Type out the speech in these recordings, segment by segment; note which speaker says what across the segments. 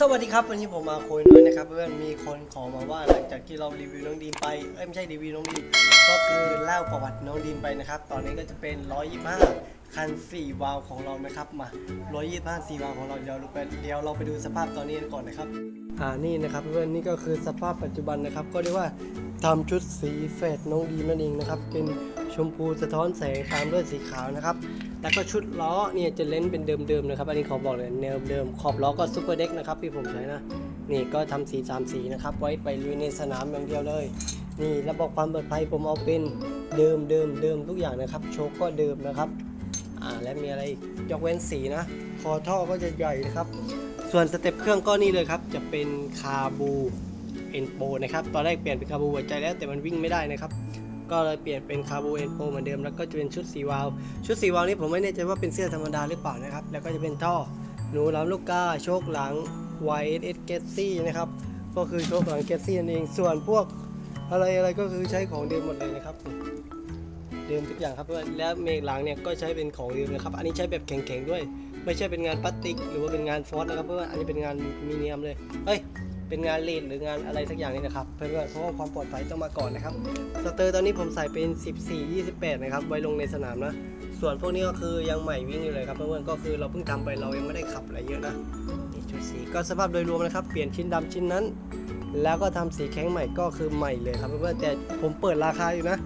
Speaker 1: สวัสดีครับวันนี้ผมมาคุยน้อยนะครับเพื่อนมีคนขอมาว่าหลังจากที่เรารีวิวน้องดีมไปเอ้ยไม่ใช่รีวิวน้องดีมก็คือเล่าประวัติน้องดีมไปนะครับ ตอนนี้ก็จะเป็น 125 คัน 4 วาล์วของเรานะครับมา 125 4 วาล์วของเราเดี๋ยวเราไปเดี๋ยวเราไปดูสภาพตอนนี้กันก่อนนะครับ อ่านี่นะครับเพื่อนนี่ก็คือสภาพปัจจุบันนะครับ ก็เรียกว่าทำชุดสีเฟดน้องดีมนั่นเองนะครับ เป็นชมพูสะท้อนแสงตามด้วยสีขาวนะครับ แล้วก็ชุดล้อเนี่ยจะเล่นเป็นเดิมๆนะครับ อันนี้ขอบอกเลยแนวเดิมขอบล้อก็ซูเปอร์เด็กนะครับที่ผมใช้นะ นี่ก็ทำสีสามสีนะครับ ไว้ไปลุยในสนามอย่างเดียวเลย นี่ระบบความปลอดภัยผมเอาเป็นเดิมเดิมเดิมทุกอย่างนะครับ โชคก็เดิมนะครับ อ่าและมีอะไรยกเว้นสีนะ คอท่อก็จะใหญ่นะครับ ส่วนสเต็ปเครื่องก็นี่เลยครับ จะเป็นคาบูเอ็นโปนะครับ ตอนแรกเปลี่ยนเป็นคาบูหัวใจแล้วแต่มันวิ่งไม่ได้นะครับ ก็เลยเปลี่ยนเป็นคาบูเอ็นโปเหมือนเดิม แล้วก็จะเป็นชุดสีวาล์วชุดสีวาล์วนี้ผมไม่แน่ใจว่าเป็นเสื้อธรรมดาหรือเปล่านะครับ แล้วก็จะเป็นท่อหนูล้ำลูกก้าโชคหลังไวเอสเกตซี่นะครับ ก็คือโชคหลังเกตซี่นั่นเอง ส่วนพวกอะไรอะไรก็คือใช้ของเดิมหมดเลยนะครับเดิมทุกอย่างครับเพื่อนแล้วเมฆหลังเนี่ยก็ใช้เป็นของเดิมนะครับ อันนี้ใช้แบบแข็งๆด้วย ไม่ใช่เป็นงานพลาสติก หรือว่าเป็นงานฟอสนะครับเพื่อนอันนี้เป็นงานมีเนียมเลยเฮ้ยเป็นงานเลดหรืองานอะไรสักอย่างนี่นะครับเพื่อนๆเพราะว่าความปลอดภัยต้องมาก่อนนะครับสเตอร์ตอนนี้ผมใส่เป็น 14 28 นะครับ ไว้ลงในสนามนะ ส่วนพวกนี้ก็คือยังใหม่วิ่งอยู่เลยครับเพื่อนๆก็คือเราเพิ่งทำไปเรายังไม่ได้ขับอะไรเยอะนะนี่ชุดสีก็สภาพโดยรวมนะครับ เปลี่ยนชิ้นดำชิ้นนั้น แล้วก็ทำสีแข็งใหม่ก็คือใหม่เลยครับเพื่อนๆแต่ผมเปิดราคาอยู่นะ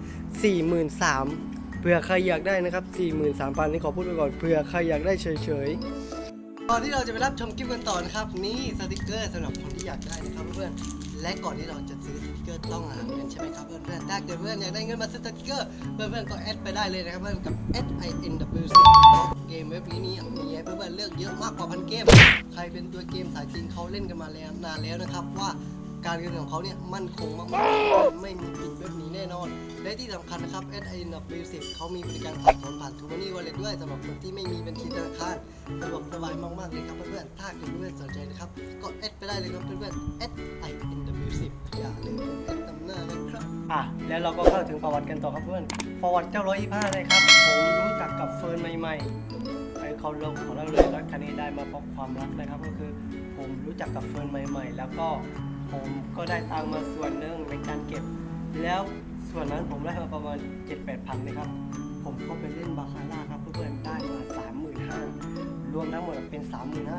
Speaker 1: 43,000 เผื่อใครอยากได้นะครับ 43,000นี่ขอพูดไปก่อนเผื่อใครอยากได้เฉยๆก่อนที่เราจะไปรับชมคลิปกันต่อนะครับนี่สติกเกอร์สำหรับคนที่อยากได้นะครับเพื่อนๆและก่อนที่เราจะซื้อสติกเกอร์ต้องหาเงินใช่ไหมครับเพื่อนๆถ้าเกิดเพื่อนอยากได้เงินมาซื้อสติกเกอร์เพื่อนๆก็แอดไปได้เลยนะครับเพื่อนกับ S I N W 10เกมเว็บนี้นี่มีให้เพื่อนๆเลือกเยอะมากกว่าพันเกม ใครเป็นตัวเกมสายจริงเขาเล่นกันมาแล้วนานแล้วนะครับว่า การเงินของเขาเนี่ยมั่นคงมากๆไม่มีปิดเว็บนี้แน่นอน และที่สำคัญนะครับ S I N W 10เขามีบริการผ่อนถอนผ่านทูมานี่วอลเล็ตด้วยสำหรับคนที่ไม่มีบัญชีธนาคารสะดวกสบายมากๆเลยครับเพื่อนๆถ้าเกิดเพื่อนๆสนใจนะครับก็แอดไปได้เลยครับเพื่อนๆ S I N W 10อย่าลืมแอดตำหน้านะครับอะแล้วเราก็เข้าถึงประวัติกันต่อครับเพื่อนประวัติเจ้าร้อยยี่ห้าเลยครับผมรู้จักกับเฟิร์นใหม่ๆไอ้เขาเราของเราเลยรถคันนี้ได้มาเพราะความรักนะครับก็คือผมรู้จักกับเฟิร์นใหม่ ๆ แล้วก็ ผมก็ได้ตังค์มาส่วนหนึ่งในการเก็บ แล้วส่วนนั้นผมได้มาประมาณ 7-8พันเลยครับ ผมก็ไปเล่นบาคาร่าครับเพื่อนๆได้มา35,000รวมทั้งหมดเป็น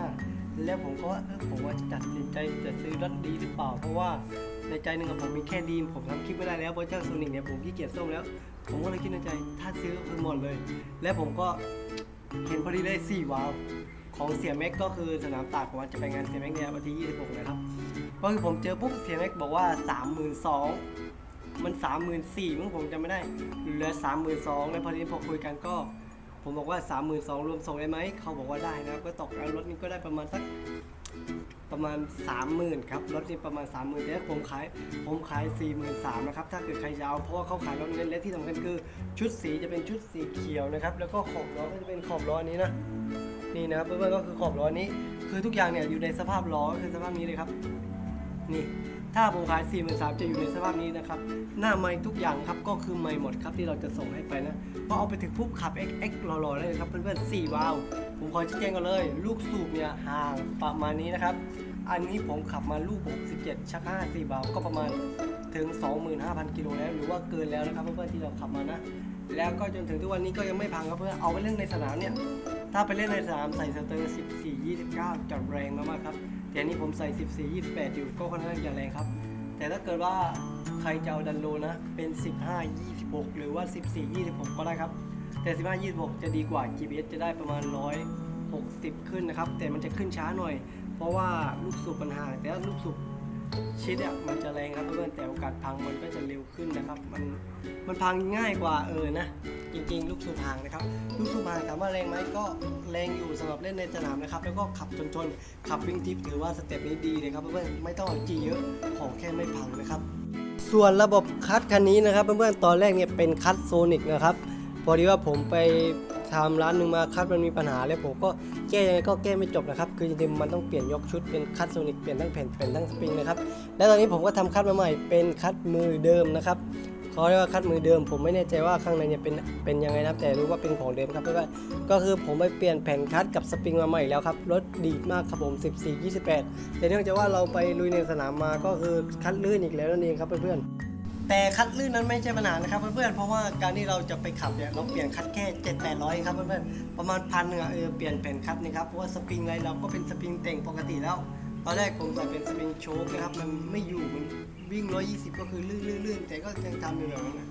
Speaker 1: 35,000แล้วผมก็ว่าผมว่าจะตัดสินใจจะซื้อรถดีหรือเปล่า เพราะว่าในใจหนึ่งกับผมมีแค่ดีมผมทำคลิปไม่ได้แล้วเพราะเจ้าโซนิกเนี่ยผมขี้เกียจส้มแล้ว ผมก็เลยคิดในใจถ้าซื้อก็คือหมดเลย และผมก็เห็นพอดีเลย4วาล์ว ของเสียแม็กก็คือสนามตากผมว่าจะไปงานเสียแม็กเนี่ยวันที่ 26 นะครับ ก็คือผมเจอปุ๊บเสียแม็กบอกว่า 32,000 มันสามหมื่นสี่มั้งผมจำไม่ได้เหลือสามหมื่นสองแล้วพอดีพอคุยกันก็ ผมบอกว่าสามหมื่นสองรวมส่งได้ไหม เขาบอกว่าได้นะครับ ก็ตกกันรถนี้ก็ได้ประมาณสักประมาณสามหมื่นครับรถนี้ประมาณสามหมื่นแต่ผมขายผมขายสี่หมื่นสามนะครับถ้าเกิดใครจะเอาเพราะว่าเขาขายรถเงินและที่สำคัญคือชุดสีจะเป็นชุดสีเขียวนะครับแล้วก็ขอบล้อก็จะเป็นขอบล้อนี้นะ นี่นะครับเพื่อนๆก็คือขอบล้อนี้ คือทุกอย่างเนี่ยอยู่ในสภาพล้อก็คือสภาพนี้เลยครับ นี่ถ้าผมขาย4 3 0 0 0จะอยู่ในสภาพนี้นะครับ หน้าไม้ทุกอย่างครับก็คือไม้หมดครับที่เราจะส่งให้ไปนะพอเอาไปถึงปุ๊บขับ XX รอๆได้เลยครับเพื่อนๆ4วาล์วผมขอชี้แจงกันเลย ลูกสูบเนี่ยห่างประมาณนี้นะครับ อันนี้ผมขับมาลูก 67 ชัก 5 4วาล์วก็ประมาณถึง 25,000 กิโลแล้ว หรือว่าเกินแล้วนะครับเพื่อนๆที่เราขับมานะ แล้วก็จนถึงทุกวันนี้ก็ยังไม่พังครับเพื่อนเอาไปเล่นในสนามเนี่ย ถ้าไปเล่นในสนามใส่สเตอร์ 14 29จะแรงมากๆครับ แต่อันนี้ผมใส่ 14 28 อยู่ก็ค่อนข้างจะแรงครับ แต่ถ้าเกิดว่าใครจะเอาดันโลนะ เป็น 15 26 หรือว่า 14 26 ก็ได้ครับ แต่ 15 26 จะดีกว่า GPS จะได้ประมาณ 160 ขึ้นนะครับ แต่มันจะขึ้นช้าหน่อย เพราะว่าลูกสูบปัญหาแต่ลูกสูบ ชิดอะมันจะแรงครับเพื่อนแต่โอกาสพังมันก็จะเร็วขึ้นนะครับ มันมันพังง่ายกว่าเออนะ จริงๆ ลูกสูบห่างนะครับ ลูกสูบห่างถามว่าแรงไหมก็แรงอยู่สำหรับเล่นในสนามนะครับ แล้วก็ขับชนๆขับวิ่งทิปถือว่าสเต็ปนี้ดีเลยครับเพื่อนๆไม่ต้องจีเยอะของแค่ไม่พังนะครับ ส่วนระบบคัดคันนี้นะครับเพื่อนๆตอนแรกเนี่ยเป็นคัดโซนิกนะครับพอดีว่าผมไป ทำร้านหนึ่งมาคัดมันมีปัญหาแล้วผมก็แก้ยังไงก็แก้ไม่จบนะครับ คือจริงๆมันต้องเปลี่ยนยกชุดเป็นคัดโซนิกเปลี่ยนทั้งแผ่นเปลี่ยนทั้งสปริงนะครับ แล้วตอนนี้ผมก็ทำคัดมาใหม่เป็นคัดมือเดิมนะครับเขาเรียกว่าคัดมือเดิม ผมไม่แน่ใจว่าข้างในเนี่ยเป็นเป็นยังไงนะครับ แต่รู้ว่าเป็นของเดิมครับเพื่อนๆก็คือผมไปเปลี่ยนแผ่นคัดกับสปริงมาใหม่แล้วครับรถดีดมากครับผม 14 28 แต่เนื่องจากว่าเราไปลุยในสนามมาก็คือคัดลื่นอีกแล้วนั่นเองครับเพื่อนๆ แต่คัดลื่นนั้นไม่ใช่ปัญหานะครับเพื่อนๆ เพราะว่าการที่เราจะไปขับเนี่ยเราเปลี่ยนคัดแค่7 8 0 0ครับเพื่อนๆ ประมาณพันหนึ่งอเออเปลี่ยนแผ่นคัดนี่ครับ เพราะว่าสปริงอะไรเราก็เป็นสปริงเต่งปกติแล้ว ตอนแรกผมใส่เป็นสปริงโชคนะครับมันไม่อยู่มันวิ่ง 120 ก็คือลื่นๆๆแต่ก็ยังทำอยู่แบบนั้นนะ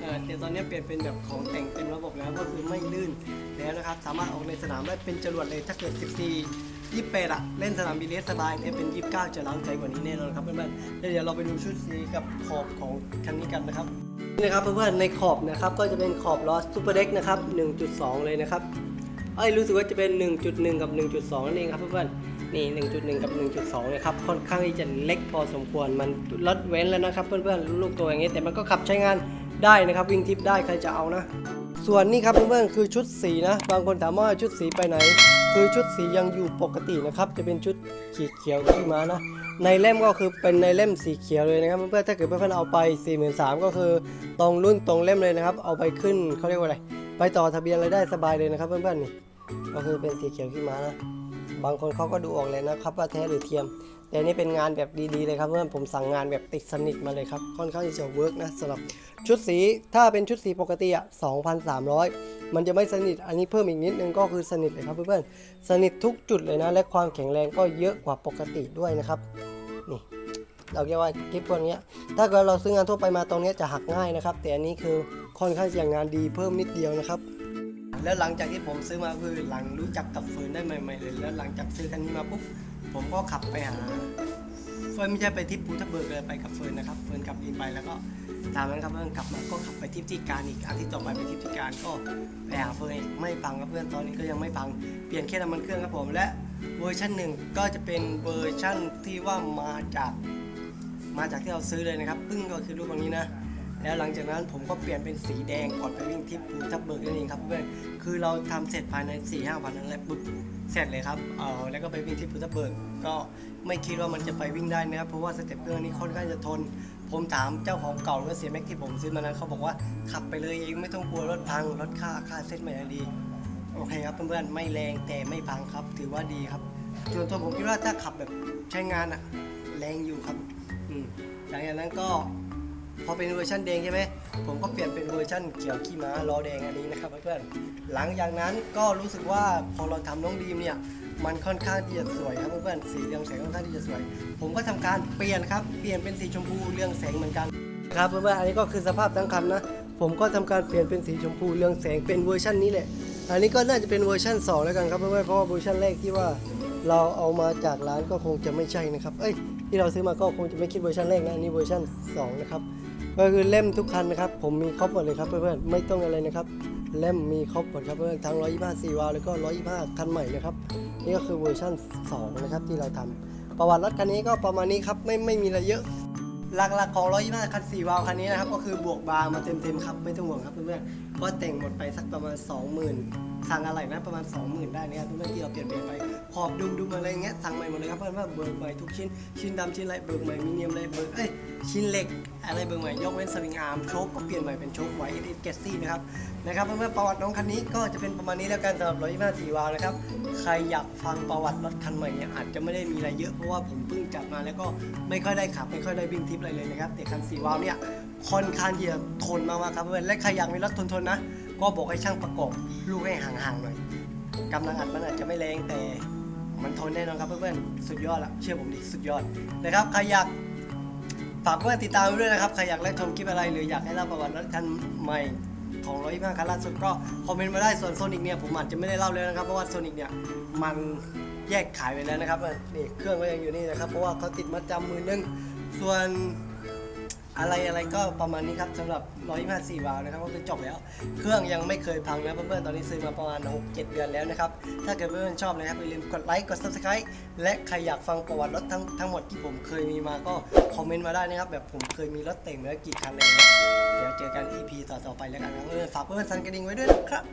Speaker 1: เออแต่ตอนนี้เปลี่ยนเป็นแบบของแต่งเต็มระบบแล้วก็คือไม่ลื่นแล้วนะครับสามารถออกในสนามได้เป็นจรวดเลยถ้าเกิด 14 28อะเล่นสนามบิลเลสสบายแต่เป็น29จะล้างใจกว่านี้แน่นอนครับเพื่อนๆแล้วเดี๋ยวเราไปดูชุดสีกับขอบของคันนี้กันนะครับนี่นะครับเพื่อนๆในขอบนะครับก็จะเป็นขอบล้อซูเปอร์เด็กนะครับ 1.2 เลยนะครับเอ้ยรู้สึกว่าจะเป็น 1.1 กับ 1.2 นั่นเองครับเพื่อนๆนี่ 1.1 กับ 1.2เนี่ยครับค่อนข้างที่จะเล็กพอสมควรมันลดเว้นแล้วนะครับ เพื่อนๆลูกตัวอย่างนี้แต่มันก็ขับใช้งานได้นะครับวิ่งทิปได้ใครจะเอานะ ส่วนนี้ครับเพื่อนๆคือชุดสีนะบางคนถามว่าชุดสีไปไหน คือชุดสียังอยู่ปกตินะครับ จะเป็นชุดขีดเขียวที่มานะ ในเล่มก็คือเป็นในเล่มสีเขียวเลยนะครับเพื่อนๆถ้าเกิดเพื่อนๆเอาไป 43,000ก็คือตรงรุ่นตรงเล่มเลยนะครับ เอาไปขึ้นเขาเรียกว่าอะไร ไปต่อทะเบียนอะไรได้สบายเลยนะครับเพื่อนๆนี่ก็คือเป็นสีเขียวขี้ม้านะบางคนเขาก็ดูออกเลยนะครับว่าแท้หรือเทียมแต่นี่เป็นงานแบบดีๆเลยครับเพื่อนผมสั่งงานแบบติดสนิทมาเลยครับค่อนข้างที่จะเวิร์กนะสำหรับชุดสีถ้าเป็นชุดสีปกติอะ2,300 มันจะไม่สนิทอันนี้เพิ่มอีกนิดนึงก็คือสนิทเลยครับเพื่อนๆสนิททุกจุดเลยนะ และความแข็งแรงก็เยอะกว่าปกติด้วยนะครับนี่เราเรียกว่าคลิปพวกนี้ถ้าเกิดเราซื้องานทั่วไปมาตรงนี้จะหักง่ายนะครับ แต่อันนี้คือค่อนข้างจะงานดีเพิ่มนิดเดียวนะครับแล้วหลังจากที่ผมซื้อมาคือหลังรู้จักกับเฟิร์นได้ใหม่ๆเลยแล้วหลังจากซื้อคันนี้มาปุ๊บ ผมก็ขับไปหาเฟิร์นไม่ใช่ไปที่ภูทับเบิกเลยไปกับเฟิร์นนะครับเฟิร์นขับเองไปแล้วก็ตามนั้นครับเพื่อนกลับมาก็ขับไปที่ที่การอีกอาทิตย์ต่อไปไปที่ที่การก็ไปหาเฟิร์นไม่พังครับเพื่อนตอนนี้ก็ยังไม่พังเปลี่ยนแค่น้ำมันเครื่องครับผมและเวอร์ชันหนึ่งก็จะเป็นเวอร์ชันที่ว่ามาจากมาจากที่เราซื้อเลยนะครับพึ่งก็คือรูปตรงนี้นะ แล้วหลังจากนั้นผมก็เปลี่ยนเป็นสีแดงก่อนไปวิ่งที่ภูทับเบิกนั่นเองครับเพื่อนคือเราทำเสร็จภายใน4ี่ห้าวันนั้นแหละปุ๊บ เสร็จเลยครับเออแล้วก็ไปวิ่งที่ภูทับเบิกก็ไม่คิดว่ามันจะไปวิ่งได้นะครับ เพราะว่าสเต็ปเครื่องนี้ค่อนข้างจะทน ผมถามเจ้าของเก่าก็เสียแม็กที่ผมซื้อมานั้นเขาบอกว่าขับไปเลยเองไม่ต้องกลัวรถพังรถค่าค่าเซ็ตใหม่ดี โอเคครับเพื่อนๆไม่แรงแต่ไม่พังครับ ถือว่าดีครับส่วนตัวผมคิดว่าถ้าขับแบบใช้งานอะแรงอยู่ครับอืมหลังจากนั้นก็ พอเป็นเวอร์ชันแดงใช่ไหมผมก็เปลี่ยนเป็นเวอร์ชันเขียวขี้ม้าล้อแดงอันนี้นะครับเพื่อนๆหลังจากนั้นก็รู้สึกว่าพอเราทำน้องดีมเนี่ยมันค่อนข้างที่จะสวยครับเพื่อนๆสีเรืองแสงค่อนข้างที่จะสวย ผมก็ทำการเปลี่ยนครับเปลี่ยนเป็นสีชมพูเรืองแสงเหมือนกันครับเพื่อนๆอันนี้ก็คือสภาพทั้งคันนะผมก็ทำการเปลี่ยนเป็นสีชมพูเรืองแสงเป็นเวอร์ชันนี้แหละ อันนี้ก็น่าจะเป็นเวอร์ชัน2 แล้วกันครับเพื่อนๆเพราะว่าเวอร์ชันแรกที่ว่าเราเอามาจากร้านก็คงจะไม่ใช่นะครับ เอ้ยที่เราซื้อมาก็คงจะไม่คิดเวอร์ชันแรกนะอันนี้เวอร์ชัน2นะครับ ก็คือเล่มทุกคันนะครับ ผมมีครบหมดเลยครับเพื่อนๆไม่ต้องอะไรนะครับ เล่มมีครบหมดครับเพื่อนทั้ง 125 4วาล์วแล้วก็ 125 คันใหม่นะครับ นี่ก็คือเวอร์ชัน2 นะครับที่เราทำประวัติรถคันนี้ก็ประมาณนี้ครับไม่ไม่มีอะไรเยอะ หลักๆของ 125 คัน 4 วาล์วคันนี้นะครับ ก็คือบวกบาร์มาเต็มๆครับไม่ต้องห่วงครับเพื่อนๆก็แต่งหมดไปสักประมาณ 20,000สั่งอะไรนะประมาณ 20,000 ได้นะครับเพื่อนๆที่เราเปลี่ยนเปลี่ยนไปขอบดุมดุมอะไรเงี้ยสั่งใหม่หมดเลยครับเพื่อนว่าเบิกใหม่ทุกชิ้นชิ้นดำชิ้นไรเบิกใหม่มีเนียมอะไรเบิกเอ้ยชิ้นเหล็กอะไรเบิกใหม่ยกเว้นสวิงอาร์มโชคก็เปลี่ยนใหม่เป็นโชคไว้เอสเกซี่นะครับนะครับเพื่อนๆประวัติน้องคันนี้ก็จะเป็นประมาณนี้แล้วกันสำหรับ125 4วาล์วนะครับใครอยากฟังประวัติรถคันใหม่เนี่ยอาจจะไม่ได้มีอะไรเยอะเพราะว่าผมเพิ่งจับมาแล้วก็ไม่ค่อยได้ขับไม่ค่อยได้วิ่งทริปอะไรเลยนะครับแต่คัน4วาล์วเนี่ย ค่อนข้างที่จะทนมากๆครับเพื่อนและใครอยากมีรถทนๆนะ ก็บอกให้ช่างประกอบลูกให้ห่างๆหน่อยกำลังอัดมันอาจจะไม่แรงแต่มันทนแน่นอนครับเพื่อนๆสุดยอดละเชื่อผมดิสุดยอดนะครับใครอยากฝากเพื่อนติดตามด้วยนะครับใครอยากได้ชมคลิปอะไร หรืออยากให้เล่าประวัติรถคันใหม่ของร้อยห้าคันล่าสุดก็คอมเมนต์มาได้ส่วนโซนิกเนี่ยผมอาจจะไม่ได้เล่าแล้วนะครับเพราะว่าโซนิกเนี่ยมันแยกขายไปแล้วนะครับนี่เครื่องก็ยังอยู่นี่นะครับเพราะว่าเขาติดมาจำมือนึงส่วน อะไรอะไรก็ประมาณนี้ครับสำหรับ 124 วาล์วนะครับก็คือจบแล้ว เครื่องยังไม่เคยพังนะเพื่อนๆตอนนี้ซื้อมาประมาณ 6-7 เดือนแล้วนะครับ ถ้าเกิดเพื่อนๆชอบนะครับอย่าลืมกดไลค์กด subscribe และใครอยากฟังประวัติรถทั้งทั้งหมดที่ผมเคยมีมาก็คอมเมนต์มาได้นะครับ แบบผมเคยมีรถแต่งมาแล้วกี่คันเลยนะเดี๋ยวเจอกัน EP ต่อๆไปแล้วกันนะเออฝากเพื่อนๆสั่นกระดิ่งไว้ด้วยนะครับ